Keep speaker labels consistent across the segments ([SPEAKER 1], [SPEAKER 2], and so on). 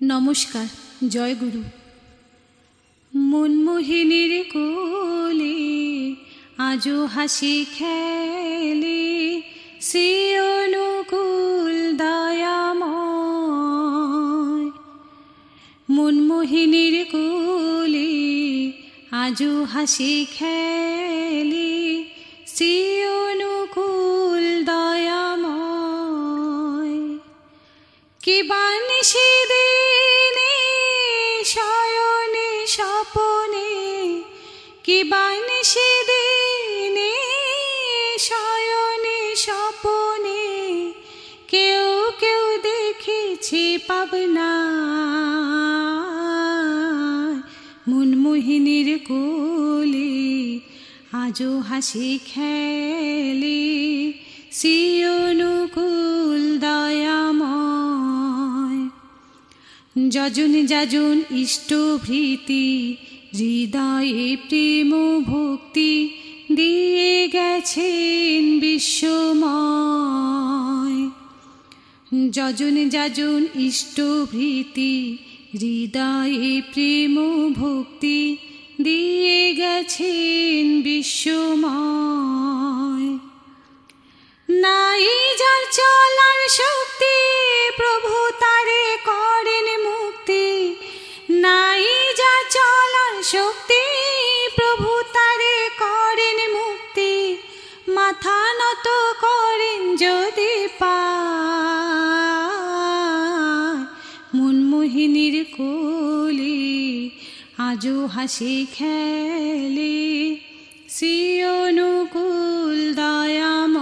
[SPEAKER 1] নমস্কার, জয় গুরু। মনমোহিনীর কোলে আজও হাসি খেলে সে অনুকূল দয়াময়। মনমোহিনীর কোলে আজও হাসি খেলে সে অনুকূল দয়াময়। কি বানিসি কি বানিসি দিনে শয়নে স্বপনে, কেউ কেউ দেখেছি পাবনা মুনমোহিনীর কোলে আজও হাসি খেলে সে অনুকূল দয়াময়। যজন, যাজন ইষ্টভৃতি হৃদয়ে প্রেম ভক্তি দিয়ে গেছেন বিশ্বময়। যজন যাজন ইষ্টভৃতি হৃদয়ে প্রেম ভক্তি দিয়ে গেছেন বিশ্বময়। নাই যার চলার শক্তি প্রভু তারে করেন মুক্তি, মাথা নত করেন যদি মনমোহিনীর কোলে আজও হাসি খেলে সে অনুকূল দয়াময়।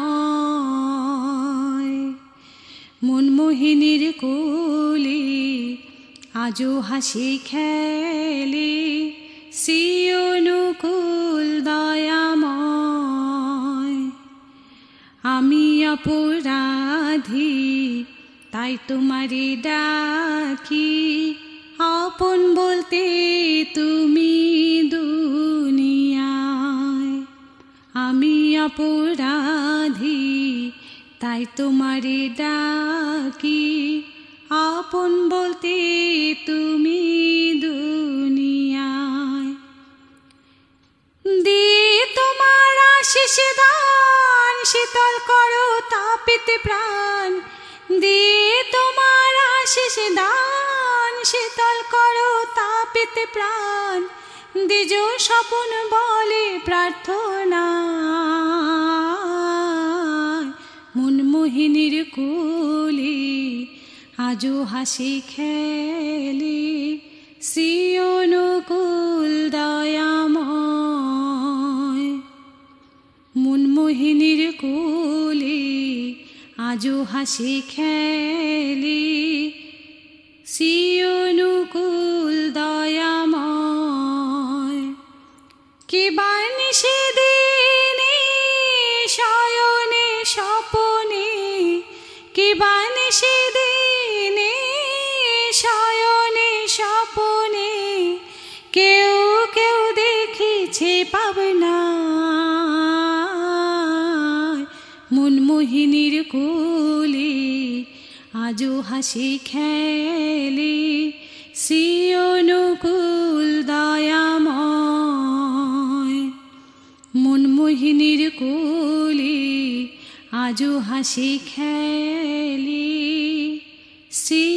[SPEAKER 1] মনমোহিনীর কোলে আজও হাসি খেলে অপরাধী তাই তোমারে ডাকি। আপন বলতে তুমি দুনিয়ায়, আমি অপরাধী, তাই তোমারে ডাকি। আপন বলতে তুমি দুনিয়ায়। দিয়ে তোমার আশিস দান, শীতল তাপিত প্রাণ দিয়ে তোমার আশিস দান। শীতল করো পেতে প্রাণ, দিজ স্বপন বলে প্রার্থনা। মনমোহিনীর কুলি আজও হাসি খেলে। আজও হাসি খেলে। শ্রী অনুকূল দয়াময়। কি বানিসে দিনে শয়নে স্বপনে। কি বানিসে দিনে শয়নে স্বপনে। কেউ কেউ দেখেছে পাবনা আজও হাসি খেলে শ্রী অনুকূল দয়াময়। মনমোহিনীর কুলি আজও হাসি খেলে শ্রী